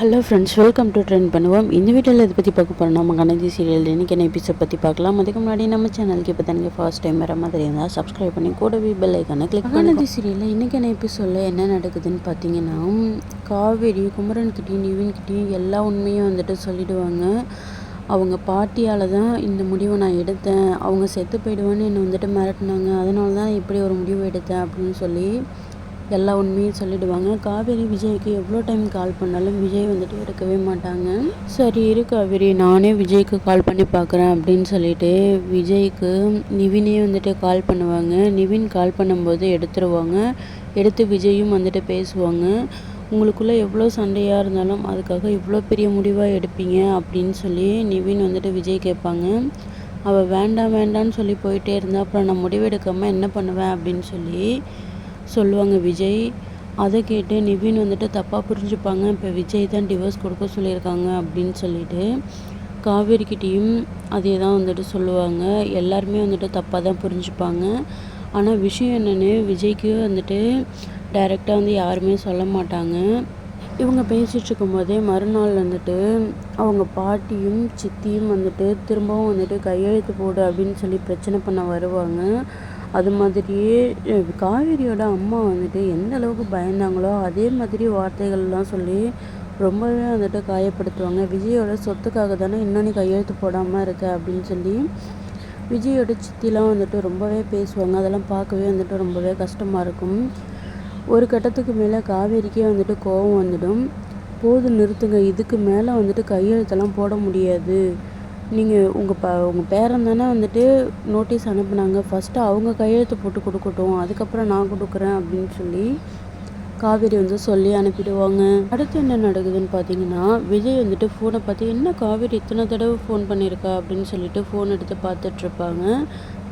Hello friends welcome to trend பண்ணுவோம் இந்த வீடியோவில் இதை பற்றி பார்க்க போகிறோம் நம்ம கணதி சீரியல் இன்றைக்கி என்ன எபிசோட் பற்றி பார்க்கலாம். அதுக்கு முன்னாடி நம்ம சேனலுக்கு இப்போ தானே ஃபர்ஸ்ட் டைம் வர மாதிரி இருந்தால் சப்ஸ்கிரைப் பண்ணி கூடவே பெல் ஐக்கானை கிளிக் கணதி சீரியலில் இன்றைக்கி என்ன எபிசோடில் என்ன நடக்குதுன்னு பார்த்தீங்கன்னா காவேரி குமரன்கிட்டையும் நிவின்கிட்டையும் எல்லா உண்மையும் வந்துட்டு சொல்லிடுவாங்க. அவங்க பாட்டியால் தான் இந்த முடிவை நான் எடுத்தேன். அவங்க செத்து போயிடுவேன்னு என்னை வந்துட்டு மிரட்டினாங்க. அதனால தான் இப்படி ஒரு முடிவு எடுத்தேன் அப்படின்னு சொல்லி எல்லா உண்மையும் சொல்லிடுவாங்க. காவேரி விஜய்க்கு எவ்வளோ டைம் கால் பண்ணாலும் விஜய் வந்துட்டு எடுக்கவே மாட்டாங்க. சரி இரு காவேரி நானே விஜய்க்கு கால் பண்ணி பார்க்குறேன் அப்படின்னு சொல்லிட்டு விஜய்க்கு நிவினே வந்துட்டு கால் பண்ணுவாங்க. நிவின் கால் பண்ணும்போது எடுத்துருவாங்க. எடுத்து விஜயும் வந்துட்டு பேசுவாங்க. உங்களுக்குள்ளே எவ்வளோ சண்டையாக இருந்தாலும் அதுக்காக இவ்வளோ பெரிய முடிவாக எடுப்பீங்க? அப்படின்னு சொல்லி நிவின் வந்துட்டு விஜய் கேட்பாங்க. அவள் வேண்டாம் வேண்டான்னு சொல்லி போயிட்டே இருந்தா அப்புறம் நான் முடிவெடுக்காமல் என்ன பண்ணுவேன்? அப்படின்னு சொல்லி சொல்லுவாங்க விஜய். அதை கேட்டு நிவின் வந்துட்டு தப்பாக புரிஞ்சுப்பாங்க. இப்போ விஜய் தான் டிவோர்ஸ் கொடுக்க சொல்லியிருக்காங்க அப்படின்னு சொல்லிட்டு காவேரிக்கிட்டேயும் அதே தான் வந்துட்டு சொல்லுவாங்க. எல்லாருமே வந்துட்டு தப்பாக தான் புரிஞ்சுப்பாங்க. ஆனால் விஷயம் என்னென்னு விஜய்க்கு வந்துட்டு டைரெக்டாக வந்து யாருமே சொல்ல மாட்டாங்க. இவங்க பேசிகிட்டு இருக்கும்போதே மறுநாள் வந்துட்டு அவங்க பாட்டியும் சித்தியும் வந்துட்டு திரும்பவும் வந்துட்டு கையெழுத்து போடு அப்படின்னு சொல்லி பிரச்சனை பண்ண வருவாங்க. அது மாதிரியே காவேரியோட அம்மா வந்துட்டு எந்த அளவுக்கு பயந்தாங்களோ அதே மாதிரி வார்த்தைகள்லாம் சொல்லி ரொம்பவே வந்துட்டு காயப்படுத்துவாங்க. விஜயோட சொத்துக்காக தானே இன்னொன்று கையெழுத்து போடாமல் இருக்க அப்படின்னு சொல்லி விஜயோட சித்திலாம் வந்துட்டு ரொம்பவே பேசுவாங்க. அதெல்லாம் பார்க்கவே வந்துட்டு ரொம்பவே கஷ்டமாக இருக்கும். ஒரு கட்டத்துக்கு மேலே காவேரிக்கே வந்துட்டு கோபம் வந்துடும். போது நிறுத்துங்க இதுக்கு மேலே வந்துட்டு கையெழுத்தெல்லாம் போட முடியாது. நீங்கள் உங்கள் ப உங்கள் பேரன் தானே வந்துட்டு நோட்டீஸ் அனுப்புனாங்க. ஃபஸ்ட்டு அவங்க கையெழுத்து போட்டு கொடுக்கட்டும். அதுக்கப்புறம் நான் கொடுக்குறேன் அப்படின்னு சொல்லி காவேரி வந்து சொல்லி அனுப்பிடுவாங்க. அடுத்து என்ன நடக்குதுன்னு பார்த்தீங்கன்னா விஜய் வந்துட்டு ஃபோனை பார்த்து என்ன காவேரி இத்தனை தடவை ஃபோன் பண்ணியிருக்கா? அப்படின்னு சொல்லிட்டு ஃபோன் எடுத்து பார்த்துட்ருப்பாங்க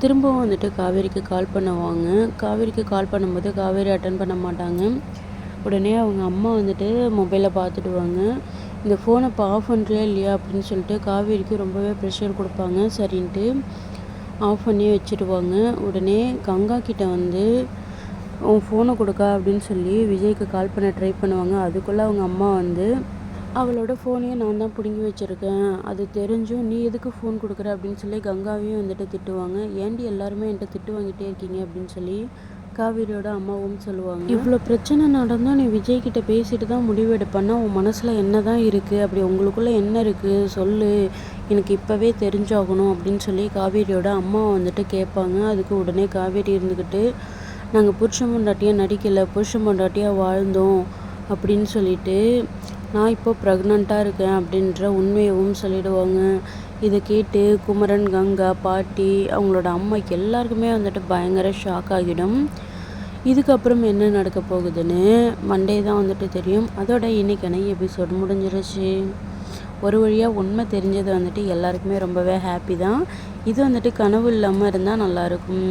திரும்பவும் வந்துட்டு காவேரிக்கு கால் பண்ணுவாங்க. காவேரிக்கு கால் பண்ணும்போது காவேரி அட்டன் பண்ண மாட்டாங்க. உடனே அவங்க அம்மா வந்துட்டு மொபைலை பார்த்துடுவாங்க. இந்த ஃபோனை இப்போ ஆஃப் பண்ணுறியா இல்லையா அப்படின்னு சொல்லிட்டு காவேரிக்கு ரொம்பவே ப்ரெஷர் கொடுப்பாங்க. சரின்ட்டு ஆஃப் பண்ணி வச்சுடுவாங்க உடனே கங்கா கிட்ட வந்து உன் ஃபோனை கொடுக்கா அப்படின்னு சொல்லி விஜய்க்கு கால் பண்ண ட்ரை பண்ணுவாங்க. அதுக்குள்ளே அவங்க அம்மா வந்து அவளோட ஃபோனையும் நான் தான் பிடுங்கி வச்சுருக்கேன். அது தெரிஞ்சும் நீ எதுக்கு ஃபோன் கொடுக்குற? அப்படின்னு சொல்லி கங்காவையும் வந்துட்டு திட்டுவாங்க. ஏண்டி எல்லாருமே என்கிட்ட திட்டு வாங்கிட்டே இருக்கீங்க? அப்படின்னு சொல்லி காவிரியோட அம்மாவும் சொல்லுவாங்க இவ்வளோ பிரச்சனை நடந்தால் நீ விஜய் கிட்ட பேசிட்டு தான் முடிவு எடுப்பேன்னா உன் மனசில் என்ன தான் இருக்குது அப்படி உங்களுக்குள்ளே என்ன இருக்குது சொல்லு. எனக்கு இப்போவே தெரிஞ்சாகணும் அப்படின்னு சொல்லி காவேரியோட அம்மா வந்துட்டு கேட்பாங்க. அதுக்கு உடனே காவேரி இருந்துக்கிட்டு நாங்கள் புருஷன் பொண்டாட்டியாக நடிக்கலை. புருஷன் பொண்டாட்டியாக வாழ்ந்தோம். அப்படின்னு சொல்லிட்டு நான் இப்போ ப்ரெக்னெண்ட்டாக இருக்கேன். அப்படின்ற உண்மையவும் சொல்லிடுவாங்க. இதை கேட்டு குமரன் கங்கா பாட்டி அவங்களோட அம்மாக்கு எல்லாருக்குமே வந்துட்டு பயங்கர ஷாக் ஆகிடும். இதுக்கப்புறம் என்ன நடக்க போகுதுன்னு மண்டே தான் வந்துட்டு தெரியும். அதோட இன்னைக்கான எபிசோடு முடிஞ்சிருச்சு. ஒரு வழியாக உண்மை தெரிஞ்சது வந்துட்டு எல்லாருக்குமே ரொம்பவே ஹாப்பி தான். இது வந்துட்டு கனவு இல்லாமல் இருந்தால் நல்லாயிருக்கும்